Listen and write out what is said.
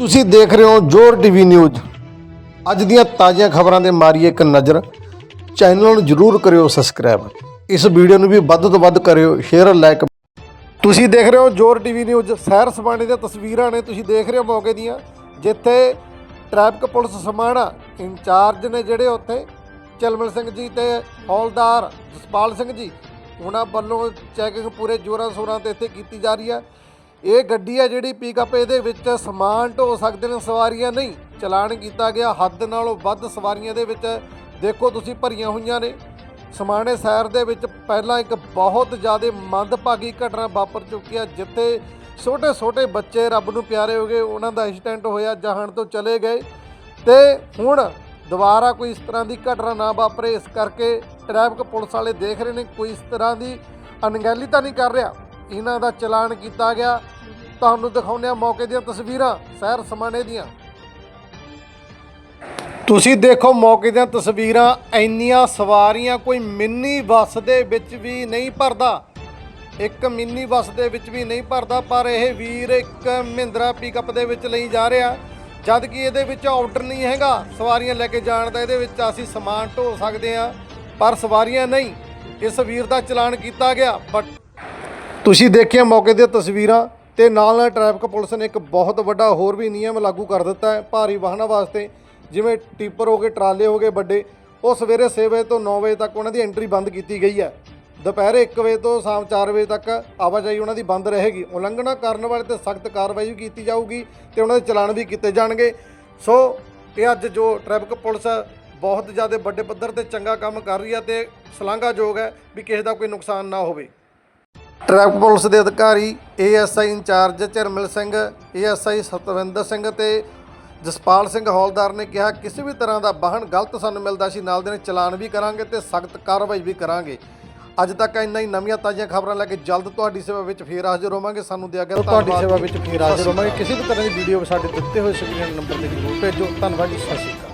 ਤੁਸੀਂ ਦੇਖ ਰਹੇ ਹੋ ਜੋਰ ਟੀਵੀ ਨਿਊਜ਼। ਅੱਜ ਦੀਆਂ ਤਾਜ਼ੀਆਂ ਖਬਰਾਂ ਦੇ ਮਾਰੀਏ ਇੱਕ ਨਜ਼ਰ। ਚੈਨਲ ਨੂੰ ਜਰੂਰ ਕਰਿਓ ਸਬਸਕ੍ਰਾਈਬ। ਇਸ ਵੀਡੀਓ ਨੂੰ ਵੀ ਵੱਧ ਤੋਂ ਵੱਧ ਕਰਿਓ ਸ਼ੇਅਰ ਲਾਈਕ ਤੁਸੀਂ ਦੇਖ ਰਹੇ ਹੋ ਜੋਰ ਟੀਵੀ ਨਿਊਜ਼। ਸੈਰ ਸਪਾਣੇ ਦੀਆਂ ਤਸਵੀਰਾਂ ਨੇ, ਤੁਸੀਂ ਦੇਖ ਰਹੇ ਹੋ ਮੌਕੇ ਦੀਆਂ, ਜਿੱਥੇ ਟ੍ਰੈਫਿਕ ਪੁਲਿਸ ਸਮਾਣਾ ਇੰਚਾਰਜ ਨੇ ਜਿਹੜੇ ਉੱਥੇ ਚਲਮਲ ਸਿੰਘ ਜੀ ਤੇ ਹੌਲਦਾਰ ਜਸਪਾਲ ਸਿੰਘ ਜੀ, ਉਹਨਾਂ ਵੱਲੋਂ ਚੈਕਿੰਗ ਪੂਰੇ ਜੋਰਾਂ ਸ਼ੋਰਾਂ ਤੇ ਇੱਥੇ ਕੀਤੀ ਜਾ ਰਹੀ ਹੈ। ਇਹ ਗੱਡੀ ਹੈ ਜਿਹੜੀ ਪਿਕਅਪ ਇਹਦੇ ਵਿੱਚ ਸਮਾਨ ਢੋ ਸਕਦੇ ਨੇ, ਸਵਾਰੀਆਂ ਨਹੀਂ, ਚਲਾਨ ਕੀਤਾ ਗਿਆ, ਹੱਦ ਨਾਲੋਂ ਵੱਧ ਸਵਾਰੀਆਂ ਦੇ ਵਿੱਚ ਦੇਖੋ ਤੁਸੀਂ ਭਰੀਆਂ ਹੋਈਆਂ ਨੇ। ਸਮਾਣੇ ਸ਼ਹਿਰ ਦੇ ਵਿੱਚ ਪਹਿਲਾਂ ਇੱਕ ਬਹੁਤ ਜ਼ਿਆਦਾ ਮੰਦਭਾਗੀ ਘਟਨਾ ਵਾਪਰ ਚੁੱਕੀ ਹੈ ਜਿੱਥੇ ਛੋਟੇ ਛੋਟੇ ਬੱਚੇ ਰੱਬ ਨੂੰ ਪਿਆਰੇ ਹੋ ਗਏ, ਉਹਨਾਂ ਦਾ ਐਕਸੀਡੈਂਟ ਹੋਇਆ, ਜਹਾਨ ਤੋਂ ਚਲੇ ਗਏ। ਤੇ ਹੁਣ ਦੁਬਾਰਾ ਕੋਈ ਇਸ ਤਰ੍ਹਾਂ ਦੀ ਘਟਨਾ ਨਾ ਵਾਪਰੇ, ਇਸ ਕਰਕੇ ਟ੍ਰੈਫਿਕ ਪੁਲਿਸ ਵਾਲੇ ਦੇਖ ਰਹੇ ਨੇ, ਕੋਈ ਇਸ ਤਰ੍ਹਾਂ ਦੀ ਅਣਗਹਿਲੀ ਤਾਂ ਨਹੀਂ ਕਰ ਰਿਹਾ। ਇਹਨਾਂ ਦਾ ਚਲਾਨ ਕੀਤਾ ਗਿਆ। ਤੁਹਾਨੂੰ ਦਿਖਾਉਂਦੇ ਆ ਮੌਕੇ ਦੀਆਂ ਤਸਵੀਰਾਂ ਸ਼ਹਿਰ ਸਮਾਣੇ ਦੀਆਂ। ਤੁਸੀਂ ਦੇਖੋ ਮੌਕੇ ਦੀਆਂ ਤਸਵੀਰਾਂ, ਇੰਨੀਆਂ ਸਵਾਰੀਆਂ ਕੋਈ ਮਿੰਨੀ ਬੱਸ ਦੇ ਵਿੱਚ ਵੀ ਨਹੀਂ ਭਰਦਾ। ਇੱਕ ਮਿੰਨੀ ਬੱਸ ਦੇ ਵਿੱਚ ਵੀ ਨਹੀਂ ਭਰਦਾ, ਪਰ ਇਹ ਵੀਰ ਇੱਕ ਮਹਿੰਦਰਾ ਪਿਕਅਪ ਦੇ ਵਿੱਚ ਲਈ ਜਾ ਰਿਹਾ। ਜਦ ਕਿ ਇਹਦੇ ਵਿੱਚ ਆਰਡਰ ਨਹੀਂ ਹੈਗਾ, ਸਵਾਰੀਆਂ ਲੈ ਕੇ ਜਾਣ ਦਾ ਇਹਦੇ ਵਿੱਚ ਅਸੀਂ ਸਮਾਨ ਢੋ ਸਕਦੇ ਆ ਪਰ ਸਵਾਰੀਆਂ ਨਹੀਂ। ਇਸ ਵੀਰ ਦਾ ਚਲਾਨ ਕੀਤਾ ਗਿਆ ਬਟ ਤੁਸੀਂ ਦੇਖਿਆ ਮੌਕੇ ਦੀਆਂ ਤਸਵੀਰਾਂ ਤੇ ਨਾਲ ਨਾਲ ਟ੍ਰੈਫਿਕ ਪੁਲਿਸ ਨੇ ਇੱਕ ਬਹੁਤ ਵੱਡਾ ਹੋਰ ਵੀ ਨਿਯਮ ਲਾਗੂ ਕਰ ਦਿੱਤਾ ਹੈ, ਭਾਰੀ ਵਾਹਨਾਂ ਵਾਸਤੇ, ਜਿਵੇਂ ਟਿੱਪਰ ਹੋ ਗਏ, ਟਰਾਲੇ ਹੋ ਗਏ ਵੱਡੇ, ਉਹ ਸਵੇਰੇ 6 ਵਜੇ ਤੋਂ 9 ਵਜੇ ਤੱਕ ਉਹਨਾਂ ਦੀ ਐਂਟਰੀ ਬੰਦ ਕੀਤੀ ਗਈ ਹੈ। ਦੁਪਹਿਰੇ 1 ਵਜੇ ਤੋਂ ਸ਼ਾਮ 4 ਵਜੇ ਤੱਕ ਆਵਾਜਾਈ ਉਹਨਾਂ ਦੀ ਬੰਦ ਰਹੇਗੀ। ਉਲੰਘਣਾ ਕਰਨ ਵਾਲੇ ਤੇ ਸਖਤ ਕਾਰਵਾਈ ਵੀ ਕੀਤੀ ਜਾਊਗੀ ਤੇ ਉਹਨਾਂ ਦੇ ਚਲਾਨ ਵੀ ਕੀਤੇ ਜਾਣਗੇ। ਸੋ ਇਹ ਅੱਜ ਜੋ ਟ੍ਰੈਫਿਕ ਪੁਲਿਸ ਬਹੁਤ ਜ਼ਿਆਦਾ ਵੱਡੇ ਪੱਧਰ ਤੇ ਚੰਗਾ ਕੰਮ ਕਰ ਰਹੀ ਹੈ ਤੇ ਸ਼ਲਾਘਾਯੋਗ ਹੈ ਵੀ ਕਿਸੇ ਦਾ ਕੋਈ ਨੁਕਸਾਨ ਨਾ ਹੋਵੇ। ਟ੍ਰੈਫਿਕ ਪੁਲਿਸ ਦੇ ਅਧਿਕਾਰੀ ASI incharge Charmal Singh ASI Satwinder Singh ਤੇ ਜਸਪਾਲ ਸਿੰਘ ਹੌਲਦਾਰ ਨੇ ਕਿਹਾ ਕਿਸੇ ਵੀ ਤਰ੍ਹਾਂ ਦਾ ਵਾਹਨ ਗਲਤ ਸਾਨੂੰ ਮਿਲਦਾ ਸੀ ਨਾਲ ਦੇ ਨਾਲ ਚਲਾਨ ਵੀ ਕਰਾਂਗੇ ਤੇ ਸਖਤ ਕਾਰਵਾਈ ਵੀ ਕਰਾਂਗੇ। ਅੱਜ ਤੱਕ ਇੰਨਾ ਹੀ ਨਵੀਆਂ ਤਾਜ਼ੀਆਂ ਖਬਰਾਂ ਲੈ ਕੇ ਜਲਦ ਤੁਹਾਡੀ ਸੇਵਾ ਵਿੱਚ ਫੇਰ ਹਾਜ਼ਰ ਹੋਵਾਂਗੇ। ਸਾਨੂੰ ਦਿਆ ਗਿਆ ਤੁਹਾਡੀ ਸੇਵਾ ਵਿੱਚ ਫੇਰ ਹਾਜ਼ਰ ਹੋਵਾਂਗੇ। ਕਿਸੇ ਵੀ ਤਰ੍ਹਾਂ ਦੀ ਵੀਡੀਓ ਸਾਡੇ ਦਿੱਤੇ ਹੋਏ ਸਕਰੀਨ ਨੰਬਰ ਤੇ ਜ਼ਰੂਰ ਭੇਜੋ। ਧੰਨਵਾਦ ਜੀ ਸਤਿ ਸ਼੍ਰੀ ਅਕਾਲ।